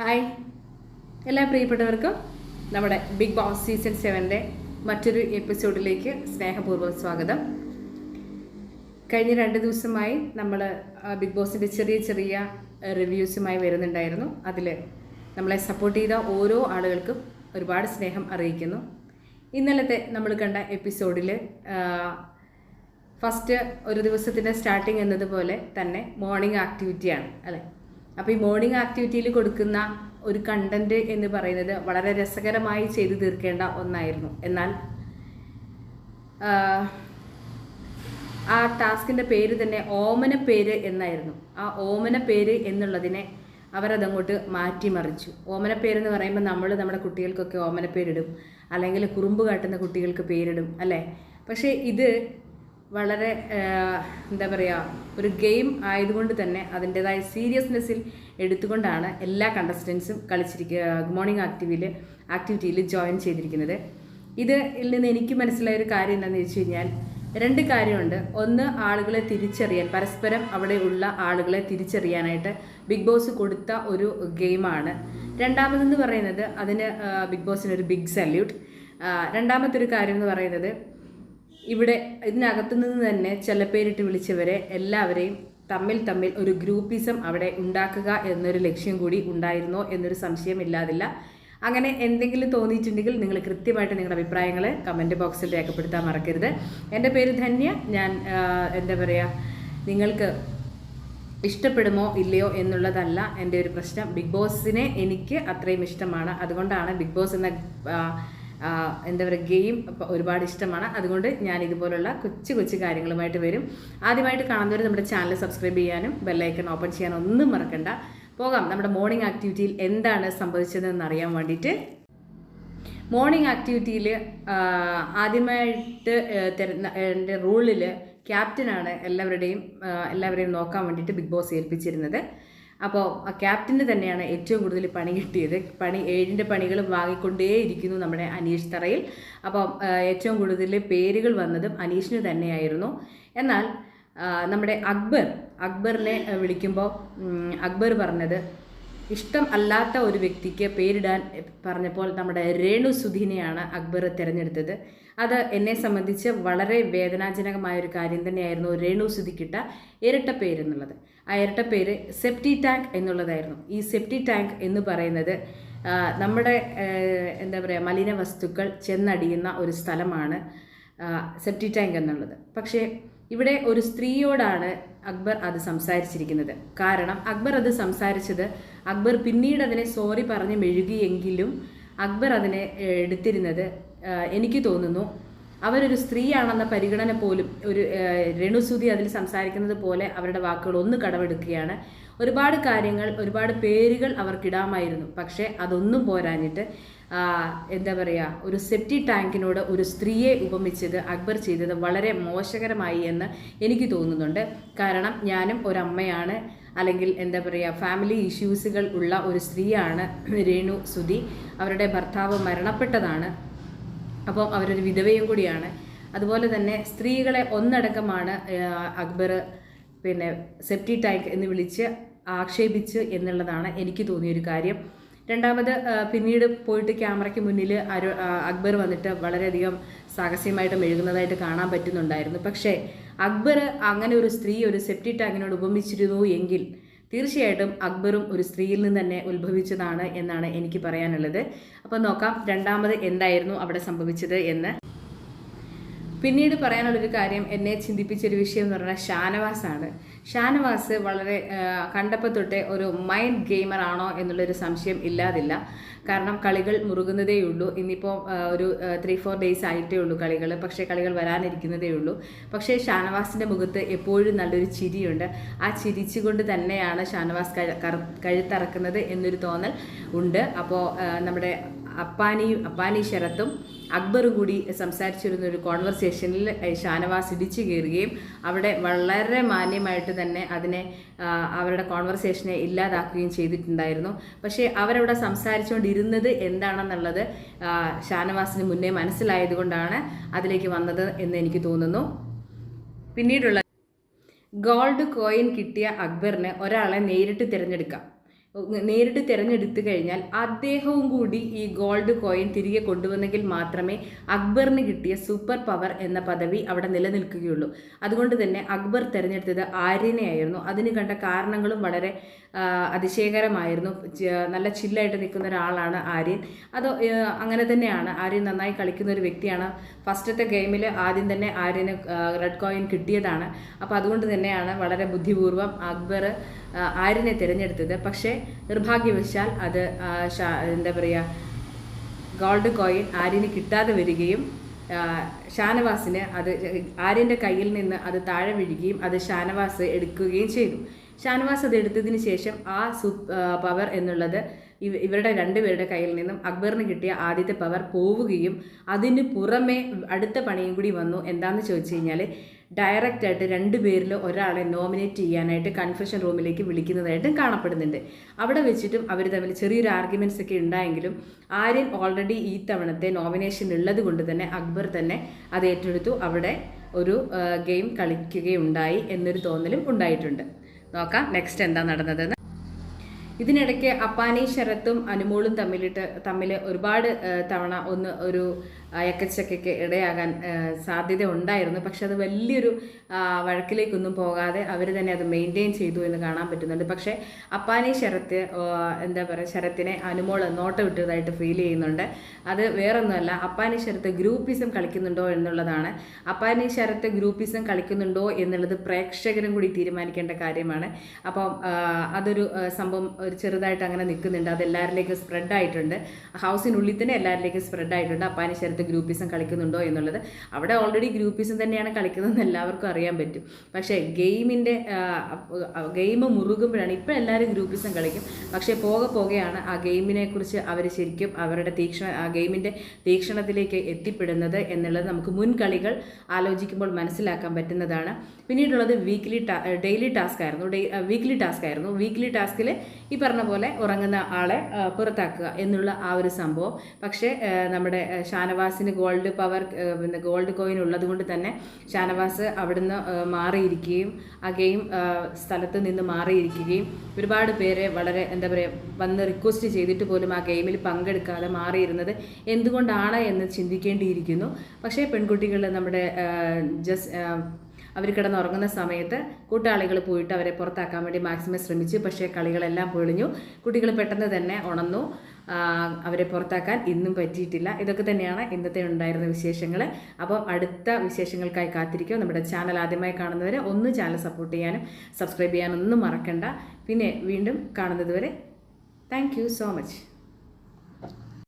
Hi എല്ലാ പ്രിയപ്പെട്ടവർക്കും നമ്മുടെ ബിഗ് ബോസ് സീസൺ സെവന്റെ മറ്റൊരു എപ്പിസോഡിലേക്ക് സ്നേഹപൂർവം സ്വാഗതം. കഴിഞ്ഞ രണ്ട് ദിവസമായി നമ്മൾ ബിഗ് ബോസിന്റെ ചെറിയ ചെറിയ റിവ്യൂസുമായി വരുന്നുണ്ടായിരുന്നു. അതിൽ നമ്മളെ സപ്പോർട്ട് ചെയ്ത ഓരോ ആളുകൾക്കും ഒരുപാട് സ്നേഹം അറിയിക്കുന്നു. ഇന്നലത്തെ നമ്മൾ കണ്ട എപ്പിസോഡിൽ ഫസ്റ്റ് ഒരു ദിവസത്തിന്റെ സ്റ്റാർട്ടിങ് എന്നതുപോലെ തന്നെ മോർണിംഗ് ആക്ടിവിറ്റിയാണ് അല്ലേ? അപ്പോൾ ഈ മോർണിംഗ് ആക്ടിവിറ്റിയിൽ കൊടുക്കുന്ന ഒരു കണ്ടന്റ് എന്ന് പറയുന്നത് വളരെ രസകരമായി ചെയ്തു തീർക്കേണ്ട ഒന്നായിരുന്നു. എന്നാൽ ആ ടാസ്കിന്റെ പേര് തന്നെ ഓമന പേര് എന്നായിരുന്നു. ആ ഓമന പേര് എന്നുള്ളതിനെ അവരതങ്ങോട്ട് മാറ്റിമറിച്ചു. ഓമന പേരെന്ന് പറയുമ്പോൾ നമ്മൾ നമ്മുടെ കുട്ടികൾക്കൊക്കെ ഓമന പേരിടും. അല്ലെങ്കിൽ കുറുമ്പ് കാട്ടുന്ന കുട്ടികൾക്ക് പേരിടും അല്ലേ? പക്ഷേ ഇത് വളരെ എന്താ പറയുക ഒരു ഗെയിം ആയതുകൊണ്ട് തന്നെ അതിന്റെതായ സീരിയസ്നെസ്സിൽ എടുത്തുകൊണ്ടാണ് എല്ലാ കണ്ടസ്റ്റൻസും കളിച്ചിരിക്കുക ഗുഡ് മോർണിംഗ് ആക്ടിവിയിൽ ആക്ടിവിറ്റിയിൽ ജോയിൻ ചെയ്തിരിക്കുന്നത്. ഇത് നിന്ന് എനിക്ക് മനസ്സിലായ ഒരു കാര്യം എന്താണെന്ന് വെച്ച് കഴിഞ്ഞാൽ രണ്ട് കാര്യമുണ്ട്. ഒന്ന് ആളുകളെ തിരിച്ചറിയാൻ പരസ്പരം അവിടെ ഉള്ള ആളുകളെ തിരിച്ചറിയാനായിട്ട് ബിഗ് ബോസ് കൊടുത്ത ഒരു ഗെയിമാണ്. രണ്ടാമതെന്ന് പറയുന്നത് അതിന് ബിഗ് ബോസിന് ഒരു ബിഗ് സല്യൂട്ട്. രണ്ടാമത്തെ ഒരു കാര്യം എന്ന് പറയുന്നത് ഇവിടെ ഇതിനകത്തു നിന്ന് തന്നെ ചില പേരിട്ട് വിളിച്ചവരെ എല്ലാവരെയും തമ്മിൽ തമ്മിൽ ഒരു ഗ്രൂപ്പിസം അവിടെ ഉണ്ടാക്കുക എന്നൊരു ലക്ഷ്യം കൂടി ഉണ്ടായിരുന്നോ എന്നൊരു സംശയം ഇല്ലാതില്ല. അങ്ങനെ എന്തെങ്കിലും തോന്നിയിട്ടുണ്ടെങ്കിൽ നിങ്ങൾ കൃത്യമായിട്ട് നിങ്ങളുടെ അഭിപ്രായങ്ങൾ കമന്റ് ബോക്സിൽ രേഖപ്പെടുത്താൻ മറക്കരുത്. എന്റെ പേര് ധന്യ. ഞാൻ എന്താ പറയുക നിങ്ങൾക്ക് ഇഷ്ടപ്പെടുമോ ഇല്ലയോ എന്നുള്ളതല്ല എന്റെ ഒരു പ്രശ്നം. ബിഗ് ബോസിനെ എനിക്ക് അത്രയും ഇഷ്ടമാണ്. അതുകൊണ്ടാണ് ബിഗ് ബോസ് എന്ന എന്താ പറയുക ഗെയിം ഒരുപാട് ഇഷ്ടമാണ്. അതുകൊണ്ട് ഞാൻ ഇതുപോലുള്ള കൊച്ചു കൊച്ചു കാര്യങ്ങളുമായിട്ട് വരും. ആദ്യമായിട്ട് കാണുന്നവർ നമ്മുടെ ചാനൽ സബ്സ്ക്രൈബ് ചെയ്യാനും ബെല്ലൈക്കൺ ഓപ്പൺ ചെയ്യാനും ഒന്നും മറക്കണ്ട. പോകാം. നമ്മുടെ മോർണിംഗ് ആക്ടിവിറ്റിയിൽ എന്താണ് സംഭവിച്ചതെന്ന് അറിയാൻ വേണ്ടിയിട്ട്. മോർണിംഗ് ആക്ടിവിറ്റിയിൽ ആദ്യമായിട്ട് എന്റെ റൂളിൽ ക്യാപ്റ്റനാണ് എല്ലാവരുടെയും എല്ലാവരെയും നോക്കാൻ വേണ്ടിയിട്ട് ബിഗ് ബോസ് ഏൽപ്പിച്ചിരുന്നത്. അപ്പോൾ ആ ക്യാപ്റ്റന് തന്നെയാണ് ഏറ്റവും കൂടുതൽ പണി കിട്ടിയത്. പണി ഏഴിന്റെ പണികൾ വാങ്ങിക്കൊണ്ടേയിരിക്കുന്നു നമ്മുടെ അനീഷ് തറയിൽ. അപ്പോൾ ഏറ്റവും കൂടുതൽ പേരുകൾ വന്നതും അനീഷിന് തന്നെയായിരുന്നു. എന്നാൽ നമ്മുടെ അക്ബർ അക്ബറിനെ വിളിക്കുമ്പോൾ അക്ബർ പറഞ്ഞത് ഇഷ്ടം അല്ലാത്ത ഒരു വ്യക്തിക്ക് പേരിടാൻ പറഞ്ഞപ്പോൾ നമ്മുടെ രേണു സുധീനെയാണ് അക്ബർ തിരഞ്ഞെടുത്തത്. അത് എന്നെ സംബന്ധിച്ച് വളരെ വേദനാജനകമായ ഒരു കാര്യം തന്നെയായിരുന്നു രേണു സുധിക്കിട്ട ഇരട്ട പേരെന്നുള്ളത് ആ ഇരട്ട പേര് സെപ്റ്റി ടാങ്ക് എന്നുള്ളതായിരുന്നു. ഈ സെപ്റ്റി ടാങ്ക് എന്ന് പറയുന്നത് നമ്മുടെ എന്താ പറയുക മലിന വസ്തുക്കൾ ചെന്നടിയുന്ന ഒരു സ്ഥലമാണ് സെപ്റ്റി ടാങ്ക് എന്നുള്ളത്. പക്ഷേ ഇവിടെ ഒരു സ്ത്രീയോടാണ് അക്ബർ അത് സംസാരിച്ചിരിക്കുന്നത്. കാരണം അക്ബർ അത് സംസാരിച്ചത് അക്ബർ പിന്നീട് അതിനെ സോറി പറഞ്ഞ് മെഴുകിയെങ്കിലും അക്ബർ അതിനെ എടുത്തിരുന്നത് എനിക്ക് തോന്നുന്നു അവരൊരു സ്ത്രീയാണെന്ന പരിഗണന പോലും ഒരു രണുസുതി അതിൽ സംസാരിക്കുന്നത് പോലെ അവരുടെ വാക്കുകൾ ഒന്ന് കടമെടുക്കുകയാണ്. ഒരുപാട് കാര്യങ്ങൾ ഒരുപാട് പേരുകൾ അവർക്കിടാമായിരുന്നു. പക്ഷേ അതൊന്നും പോരാഞ്ഞിട്ട് എന്താ പറയുക ഒരു സെപ്റ്റി ടാങ്കിനോട് ഒരു സ്ത്രീയെ ഉപമിച്ചത് അക്ബർ ചെയ്തത് വളരെ മോശകരമായി എന്ന് എനിക്ക് തോന്നുന്നുണ്ട്. കാരണം ഞാനും ഒരമ്മയാണ് അല്ലെങ്കിൽ എന്താ പറയുക ഫാമിലി ഇഷ്യൂസുകൾ ഉള്ള ഒരു സ്ത്രീയാണ് രേണു സുധി അവരുടെ ഭർത്താവ് മരണപ്പെട്ടതാണ്. അപ്പോൾ അവരൊരു വിധവയും കൂടിയാണ്. അതുപോലെ തന്നെ സ്ത്രീകളെ ഒന്നടക്കമാണ് അക്ബർ പിന്നെ സെപ്റ്റി ടാങ്ക് എന്ന് വിളിച്ച് ആക്ഷേപിച്ച് എന്നുള്ളതാണ് എനിക്ക് തോന്നിയൊരു കാര്യം. രണ്ടാമത് പിന്നീട് പോയിട്ട് ക്യാമറയ്ക്ക് മുന്നിൽ അക്ബർ വന്നിട്ട് വളരെയധികം സാഹസ്യമായിട്ട് മെഴുകുന്നതായിട്ട് കാണാൻ പറ്റുന്നുണ്ടായിരുന്നു. പക്ഷേ അക്ബർ അങ്ങനെ ഒരു സ്ത്രീ ഒരു സെപ്റ്റി ടാങ്കിനോട് ഉപമിച്ചിരുന്നു എങ്കിൽ തീർച്ചയായിട്ടും അക്ബറും ഒരു സ്ത്രീയിൽ നിന്ന് തന്നെ ഉത്ഭവിച്ചതാണ് എന്നാണ് എനിക്ക് പറയാനുള്ളത്. അപ്പോൾ നോക്കാം രണ്ടാമത് എന്തായിരുന്നു അവിടെ സംഭവിച്ചത് എന്ന്. പിന്നീട് പറയാനുള്ളൊരു കാര്യം എന്നെ ചിന്തിപ്പിച്ചൊരു വിഷയം എന്ന് പറഞ്ഞാൽ ഷാനവാസാണ്. ഷാനവാസ് വളരെ കണ്ടപ്പോൾ തൊട്ടേ ഒരു മൈൻഡ് ഗെയിമർ ആണോ എന്നുള്ളൊരു സംശയം ഇല്ലാതില്ല. കാരണം കളികൾ മുറുകുന്നതേ ഉള്ളൂ. ഇന്നിപ്പോൾ ഒരു ത്രീ ഫോർ ഡേയ്സ് ആയിട്ടേ ഉള്ളൂ കളികൾ പക്ഷേ കളികൾ വരാനിരിക്കുന്നതേ ഉള്ളൂ. പക്ഷേ ഷാനവാസിന്റെ മുഖത്ത് എപ്പോഴും നല്ലൊരു ചിരിയുണ്ട്. ആ ചിരിച്ചുകൊണ്ട് തന്നെയാണ് ഷാനവാസ് കഴുത്തറക്കുന്നത് എന്നൊരു തോന്നൽ ഉണ്ട്. അപ്പോൾ നമ്മുടെ അപ്പാനിയും അപ്പാനി ശരത്തും അക്ബറും കൂടി സംസാരിച്ചിരുന്ന ഒരു കോൺവെർസേഷനിൽ ഷാനവാസ് ഇടിച്ചു കയറുകയും അവിടെ വളരെ മാന്യമായിട്ട് തന്നെ അതിനെ അവരുടെ കോൺവെർസേഷനെ ഇല്ലാതാക്കുകയും ചെയ്തിട്ടുണ്ടായിരുന്നു. പക്ഷേ അവരവിടെ സംസാരിച്ചുകൊണ്ടിരുന്നത് എന്താണെന്നുള്ളത് ഷാനവാസിന് മുന്നേ മനസ്സിലായതുകൊണ്ടാണ് അതിലേക്ക് വന്നത് എന്ന് എനിക്ക് തോന്നുന്നു. പിന്നീടുള്ള ഗോൾഡ് കോയിൻ കിട്ടിയ അക്ബറിന് ഒരാളെ നേരിട്ട് തിരഞ്ഞെടുക്കാം. നേരിട്ട് തിരഞ്ഞെടുത്തു കഴിഞ്ഞാൽ അദ്ദേഹവും കൂടി ഈ ഗോൾഡ് കോയിൻ തിരികെ കൊണ്ടുവന്നെങ്കിൽ മാത്രമേ അക്ബറിന് കിട്ടിയ സൂപ്പർ പവർ എന്ന പദവി അവിടെ നിലനിൽക്കുകയുള്ളൂ. അതുകൊണ്ട് തന്നെ അക്ബർ തിരഞ്ഞെടുത്തത് ആര്യനെയായിരുന്നു. അതിന് കണ്ട കാരണങ്ങളും വളരെ അതിശയകരമായിരുന്നു. നല്ല ചില്ലായിട്ട് നിൽക്കുന്ന ഒരാളാണ് ആര്യൻ. അത് അങ്ങനെ തന്നെയാണ്. ആര്യൻ നന്നായി കളിക്കുന്ന ഒരു വ്യക്തിയാണ്. ഫസ്റ്റത്തെ ഗെയിമിൽ ആദ്യം തന്നെ ആര്യന് റെഡ് കോയിൻ കിട്ടിയതാണ്. അപ്പോൾ അതുകൊണ്ട് തന്നെയാണ് വളരെ ബുദ്ധിപൂർവം അക്ബർ ആര്യനെ തിരഞ്ഞെടുത്തത്? പക്ഷേ നിർഭാഗ്യവശാൽ അത് എന്താ പറയുക ഗോൾഡ് കോയിൻ ആര്യന് കിട്ടാതെ വരികയും ഷാനവാസിന് അത് ആര്യന്റെ കയ്യിൽ നിന്ന് അത് താഴെ വീഴുകയും അത് ഷാനവാസ് എടുക്കുകയും ചെയ്തു. ഷാനവാസ് അത് എടുത്തതിന് ശേഷം ആ സു പവർ എന്നുള്ളത് ഇവ- ഇവരുടെ രണ്ടുപേരുടെ കയ്യിൽ നിന്നും അക്ബറിന് കിട്ടിയ ആദ്യത്തെ പവർ പോവുകയും അതിന് പുറമെ അടുത്ത പണിയും കൂടി വന്നു. എന്താണെന്ന് ചോദിച്ചു കഴിഞ്ഞാൽ ഡയറക്റ്റ് ആയിട്ട് രണ്ട് പേരിൽ ഒരാളെ നോമിനേറ്റ് ചെയ്യാനായിട്ട് കൺഫെഷൻ റൂമിലേക്ക് വിളിക്കുന്നതായിട്ടും കാണപ്പെടുന്നുണ്ട്. അവിടെ വെച്ചിട്ടും അവർ തമ്മിൽ ചെറിയൊരു ആർഗ്യുമെന്റ്സ് ഒക്കെ ഉണ്ടായെങ്കിലും ആര്യൻ ഓൾറെഡി ഈ തവണത്തെ നോമിനേഷൻ ഉള്ളത് കൊണ്ട് തന്നെ അക്ബർ തന്നെ അത് ഏറ്റെടുത്തു. അവിടെ ഒരു ഗെയിം കളിക്കുകയുണ്ടായി എന്നൊരു തോന്നലും ഉണ്ടായിട്ടുണ്ട്. നോക്കാം നെക്സ്റ്റ് എന്താ നടന്നതെന്ന്. ഇതിനിടയ്ക്ക് അപ്പാനി ശരത്തും അനുമോളും തമ്മിലിട്ട് തമ്മിൽ ഒരുപാട് തവണ ഒന്ന് ഒരു അയക്കച്ചക്കൊക്കെ ഇടയാകാൻ സാധ്യത ഉണ്ടായിരുന്നു. പക്ഷെ അത് വലിയൊരു വഴക്കിലേക്കൊന്നും പോകാതെ അവർ തന്നെ അത് മെയിന്റെയിൻ ചെയ്തു എന്ന് കാണാൻ പറ്റുന്നുണ്ട്. പക്ഷേ അപ്പാനി ശരത്ത് എന്താ പറയുക ശരത്തിനെ അനുമോൾ നോട്ട് വിട്ടതായിട്ട് ഫീൽ ചെയ്യുന്നുണ്ട്. അത് വേറൊന്നുമല്ല അപ്പാനി ശരത്ത് ഗ്രൂപ്പിസം കളിക്കുന്നുണ്ടോ എന്നുള്ളതാണ്. അപ്പാനി ശരത്ത് ഗ്രൂപ്പിസം കളിക്കുന്നുണ്ടോ എന്നുള്ളത് പ്രേക്ഷകരും കൂടി തീരുമാനിക്കേണ്ട കാര്യമാണ്. അപ്പം അതൊരു സംഭവം ഒരു ചെറുതായിട്ട് അങ്ങനെ നിൽക്കുന്നുണ്ട്. അത് എല്ലാവരിലേക്കും സ്പ്രെഡ് ആയിട്ടുണ്ട് ഹൗസിനുള്ളിൽ തന്നെ എല്ലാവരിലേക്കും സ്പ്രെഡ് ആയിട്ടുണ്ട് അപ്പാനി ശരത്ത്. ഗ്രൂപ്പിസം കളിക്കുന്നുണ്ടോ എന്നുള്ളത്. അവിടെ ഓൾറെഡി ഗ്രൂപ്പീസും തന്നെയാണ് കളിക്കുന്നതെന്ന് എല്ലാവർക്കും അറിയാൻ പറ്റും. പക്ഷേ ഗെയിമിന്റെ ഗെയിം മുറുകുമ്പോഴാണ് ഇപ്പോൾ എല്ലാവരും ഗ്രൂപ്പീസും കളിക്കും. പക്ഷേ പോകെ പോകെയാണ് ആ ഗെയിമിനെ കുറിച്ച് അവർ ശരിക്കും അവരുടെ തീക്ഷണ ആ ഗെയിമിന്റെ തീക്ഷണത്തിലേക്ക് എത്തിപ്പെടുന്നത് എന്നുള്ളത് നമുക്ക് മുൻകളികൾ ആലോചിക്കുമ്പോൾ മനസ്സിലാക്കാൻ പറ്റുന്നതാണ്. പിന്നീടുള്ളത് വീക്ക്ലി ഡെയിലി ടാസ്ക് ആയിരുന്നു. വീക്ക്ലി ടാസ്ക് ആയിരുന്നു. വീക്ക്ലി ടാസ്കിൽ ഈ പറഞ്ഞ പോലെ ഉറങ്ങുന്ന ആളെ പുറത്താക്കുക എന്നുള്ള ആ ഒരു സംഭവം. പക്ഷേ നമ്മുടെ ആ, ഷാനവാസിന് ഗോൾഡ് പവർ പിന്നെ ഗോൾഡ് കോയിൻ ഉള്ളത് കൊണ്ട് തന്നെ ഷാനവാസ് അവിടുന്ന് മാറിയിരിക്കുകയും ആ ഗെയിം സ്ഥലത്ത് നിന്ന് മാറിയിരിക്കുകയും ഒരുപാട് പേരെ വളരെ എന്താ പറയുക വന്ന് റിക്വസ്റ്റ് ചെയ്തിട്ട് പോലും ആ ഗെയിമിൽ പങ്കെടുക്കാതെ മാറിയിരുന്നത് എന്തുകൊണ്ടാണ് എന്ന് ചിന്തിക്കേണ്ടിയിരിക്കുന്നു. പക്ഷേ പെൺകുട്ടികൾ നമ്മുടെ ജസ് അവർ കിടന്നുറങ്ങുന്ന സമയത്ത് കൂട്ടാളികൾ പോയിട്ട് അവരെ പുറത്താക്കാൻ വേണ്ടി മാക്സിമം ശ്രമിച്ചു. പക്ഷേ കളികളെല്ലാം പൊളിഞ്ഞു. കുട്ടികൾ പെട്ടെന്ന് തന്നെ ഉണർന്നു ആ, അവരെ പുറത്താക്കാൻ ഇന്നും പറ്റിയിട്ടില്ല. ഇതൊക്കെ തന്നെയാണ് ഇന്നത്തെ ഉണ്ടായിരുന്ന വിശേഷങ്ങൾ അപ്പോൾ അടുത്ത വിശേഷങ്ങൾക്കായി കാത്തിരിക്കുക നമ്മുടെ ചാനൽ ആദ്യമായി കാണുന്നവർ ഒന്ന് ചാനൽ സപ്പോർട്ട് ചെയ്യാനും സബ്സ്ക്രൈബ് ചെയ്യാനൊന്നും മറക്കണ്ട. പിന്നെ വീണ്ടും കാണുന്നതുവരെ താങ്ക് സോ മച്ച്